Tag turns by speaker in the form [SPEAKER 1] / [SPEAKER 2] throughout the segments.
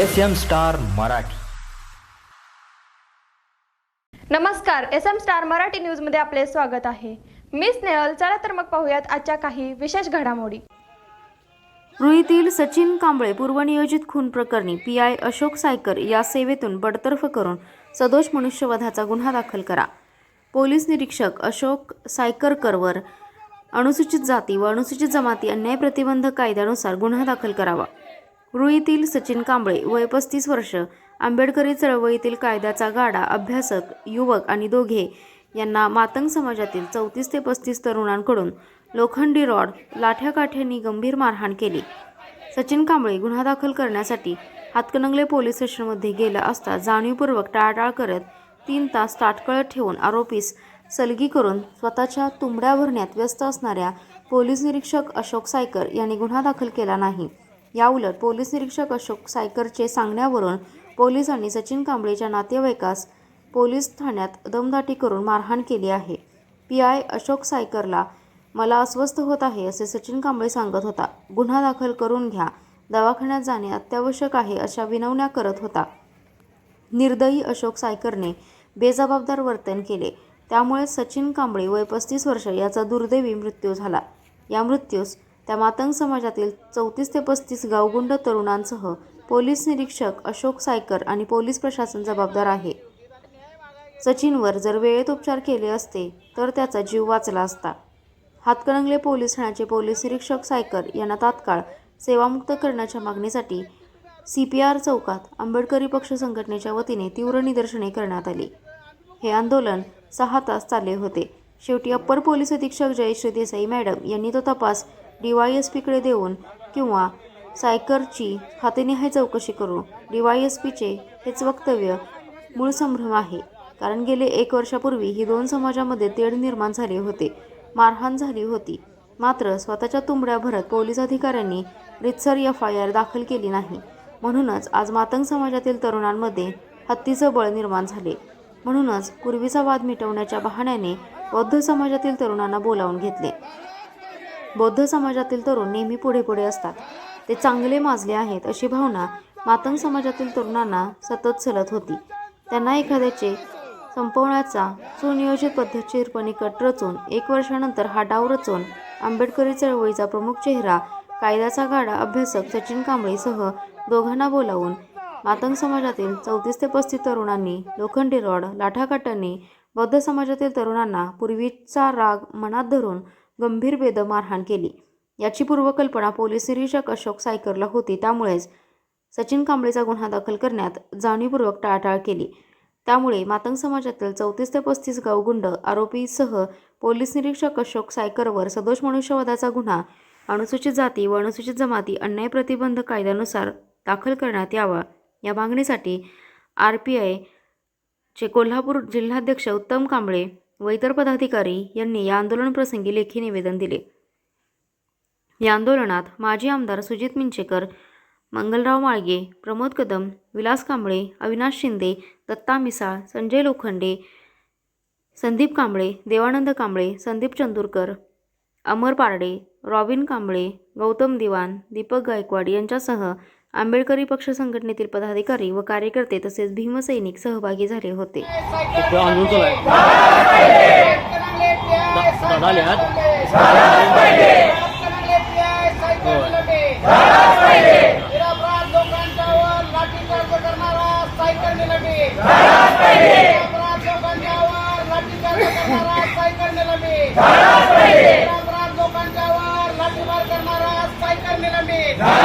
[SPEAKER 1] S M star Marathi.
[SPEAKER 2] नमस्कार S M star Marathi न्यूजमध्ये आपले स्वागत आहे. मी स्नेहल चला तर मग पाहूयात आजच्या काही विशेष घडामोडी.
[SPEAKER 3] रुईतील सचिन कांबळे पूर्वनियोजित खून प्रकरणी पी आय अशोक सायकर या सेवेतून बडतर्फ करून सदोष मनुष्यवधाचा गुन्हा दाखल करा. पोलीस निरीक्षक अशोक सायकरकरवर अनुसूचित जाती व अनुसूचित जमाती अन्याय प्रतिबंधक कायद्यानुसार गुन्हा दाखल करावा. रुईतील सचिन कांबळे वय पस्तीस वर्ष आंबेडकरी चळवळीतील कायद्याचा गाडा अभ्यासक युवक आणि दोघे यांना मातंग समाजातील चौतीस ते पस्तीस तरुणांकडून लोखंडी रॉड लाठ्याकाठ्यांनी गंभीर मारहाण केली. सचिन कांबळे गुन्हा दाखल करण्यासाठी हातकणंगले पोलीस स्टेशनमध्ये गेला असता जाणीवपूर्वक टाळाटाळ करत तीन तास ताटकळत ठेवून आरोपीस सलगी करून स्वतःच्या तुंबड्या भरण्यात व्यस्त असणाऱ्या पोलीस निरीक्षक अशोक सायकर यांनी गुन्हा दाखल केला नाही. याउलट पोलीस निरीक्षक अशोक सायकरचे सांगण्यावरून पोलिसांनी सचिन कांबळेच्या नातेवाईकास पोलीस ठाण्यात दमदाटी करून मारहाण केली आहे. पी आय अशोक सायकरला मला अस्वस्थ होत आहे असे सचिन कांबळे सांगत होता. गुन्हा दाखल करून घ्या. दवाखान्यात जाणे अत्यावश्यक आहे अशा विनवण्या करत होता. निर्दयी अशोक सायकरने बेजबाबदार वर्तन केले. त्यामुळे सचिन कांबळे वय पस्तीस वर्ष याचा दुर्दैवी मृत्यू झाला. या मृत्यूस त्या मातंग समाजातील चौतीस ते पस्तीस गावगुंड तरुणांसह पोलीस निरीक्षक अशोक सायकर आणि पोलीस प्रशासन जबाबदार आहे. सचिनवर जर वेळेत उपचार केले असते तर त्याचा जीव वाचला असता. हातकणंगले पोलीस ठाण्याचे पोलीस निरीक्षक सायकर यांना तात्काळ सेवामुक्त करण्याच्या मागणीसाठी सी पी आर चौकात आंबेडकरी पक्ष संघटनेच्या वतीने तीव्र निदर्शने करण्यात आली. हे आंदोलन सहा तास चालले होते. शेवटी अप्पर पोलीस अधीक्षक जयश्री देसाई मॅडम यांनी तो तपास डी वाय एस पीकडे देऊन किंवा सायकरची खातेनिहाय चौकशी करू डी वाय एस पीचे हेच वक्तव्य मूळ संभ्रम आहे. कारण गेले एक वर्षापूर्वी ही दोन समाजामध्ये तेढ निर्माण झाले होते. मारहाण झाली होती. मात्र स्वतःच्या तुंबड्या भरत पोलीस अधिकाऱ्यांनी रितसर एफ आय आर दाखल केली नाही. म्हणूनच आज मातंग समाजातील तरुणांमध्ये हत्तीचं बळ निर्माण झाले. म्हणूनच पूर्वीचा वाद मिटवण्याच्या बहाण्याने बौद्ध समाजातील तरुणांना बोलावून घेतले. बौद्ध समाजातील तरुण नेहमी पुढे पुढे असतात. ते चांगले माजले आहेत अशी भावना मातंग समाजातील तरुणांना सतत सलत होती. त्यांना एखाद्याचे संपवण्याचा सुनियोजित पद्धतशीरपणे कट रचून एक वर्षानंतर हा डाव रचून आंबेडकरी चळवळीचा प्रमुख चेहरा कायद्याचा गाडा अभ्यासक सचिन कांबळेसह दोघांना बोलावून मातंग समाजातील चौतीस ते पस्तीस तरुणांनी लोखंडी रॉड लाठाकाटांनी बौद्ध समाजातील तरुणांना पूर्वीचा राग मनात धरून गंभीर भेद मारहाण केली. याची पूर्वकल्पना पोलीस निरीक्षक अशोक सायकरला होती. त्यामुळेच सचिन कांबळेचा गुन्हा दाखल करण्यात जाणीवपूर्वक टाळाटाळ केली. त्यामुळे मातंग समाजातील चौतीस ते पस्तीस गावगुंड आरोपीसह पोलीस निरीक्षक अशोक सायकरवर सदोष मनुष्यवधाचा गुन्हा अनुसूचित जाती व अनुसूचित जमाती अन्याय प्रतिबंध कायद्यानुसार दाखल करण्यात यावा या मागणीसाठी आर पी आयचे कोल्हापूर जिल्हाध्यक्ष उत्तम कांबळे व इतर पदाधिकारी यांनी या आंदोलनप्रसंगी लेखी निवेदन दिले. या आंदोलनात माजी आमदार सुजित मिंचेकर मंगलराव माळगे प्रमोद कदम विलास कांबळे अविनाश शिंदे दत्ता मिसाळ संजय लोखंडे संदीप कांबळे देवानंद कांबळे संदीप चंदूरकर अमर पारडे रॉबिन कांबळे गौतम दिवान दीपक गायकवाड यांच्यासह आंबेडकरी पक्ष संघटनेतील पदाधिकारी व कार्यकर्ते तसेच भीमसैनिक सहभागी झाले होते.
[SPEAKER 4] इथं आंदोलन चालू आहे दा- दादा आले आहात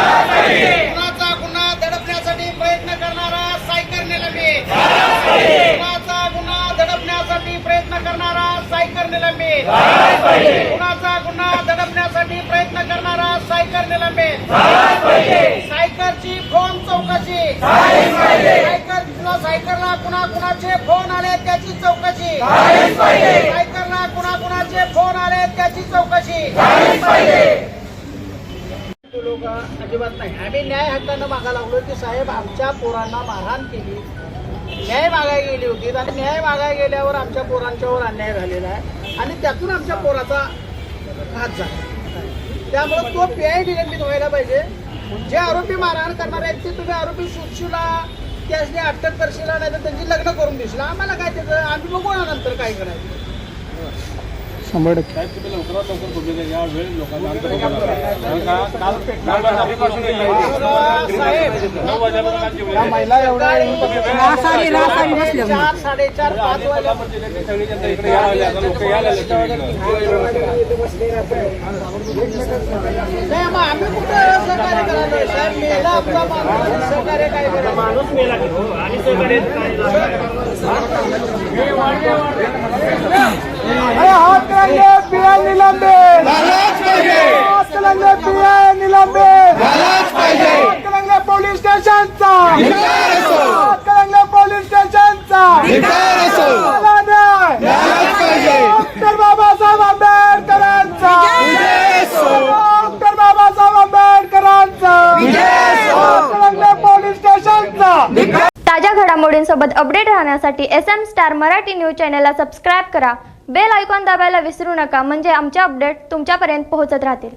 [SPEAKER 5] गुन्हाचा गुन्हा दडपण्यासाठी प्रयत्न करणारा सायकर निलंबित गुन्हाचा गुन्हा दडपण्यासाठी प्रयत्न करणारा सायकर निलंबित. गुन्हाचा गुन्हा दडपण्यासाठी प्रयत्न करणारा सायकर निलंबित. सायकरची फोन चौकशी. सायकरला सायकरला कुणा कुणाचे फोन आले त्याची चौकशी. सायकरला कुणा कुणाचे फोन आले त्याची चौकशी. लोक अजिबात नाही. आम्ही न्याय हक्कानं मागा लागलो की साहेब आमच्या पोरांना मारहाण केली. न्याय मागायला गेली होती. आणि न्याय मागायला गेल्यावर आमच्या पोरांच्यावर अन्याय झालेला आहे. आणि त्यातून आमच्या पोराचा घात झाला. त्यामुळं तो पी आय निलंबित व्हायला पाहिजे. जे आरोपी मारहाण करणार आहेत ते तुम्ही आरोपी शोधशिला त्यासनी अटक करशिला नाही तर त्यांची लग्न करून देशील. आम्हाला काय त्याचं? आम्ही बघू ना नंतर काय करायचं.
[SPEAKER 1] साहेब तुम्ही लवकरात लवकर कुठे द्या. या वेळ लोकांना अंतर बघायला लागला. कारण का? काल काल रात्रीपासून आहे.
[SPEAKER 5] साहेब
[SPEAKER 1] नऊ वाजेपर्यंत काल जेवले.
[SPEAKER 5] महिला एवढ्या चार साडेचार पाच वाजता नाही मग आम्ही कुठं सहकार्य करायला साहेब मेला आपला माणूस सहकार्य काय करायचं?
[SPEAKER 4] माणूस मेला हो आणि सगळे
[SPEAKER 5] हात निलंबे. पोलीस स्टेशनचा. पोलीस स्टेशनचा. डॉक्टर बाबासाहेब आंबेडकरांचा. डॉक्टर बाबासाहेब आंबेडकरांचा. पोलीस स्टेशनचा.
[SPEAKER 2] ताज्या घडामोडींसोबत अपडेट राहण्यासाठी S M star Marathi news चॅनलला सबस्क्राईब करा. बेल आयकॉन दाबायला विसरू नका. म्हणजे आमचे अपडेट तुमच्यापर्यंत पोहोचत राहतील.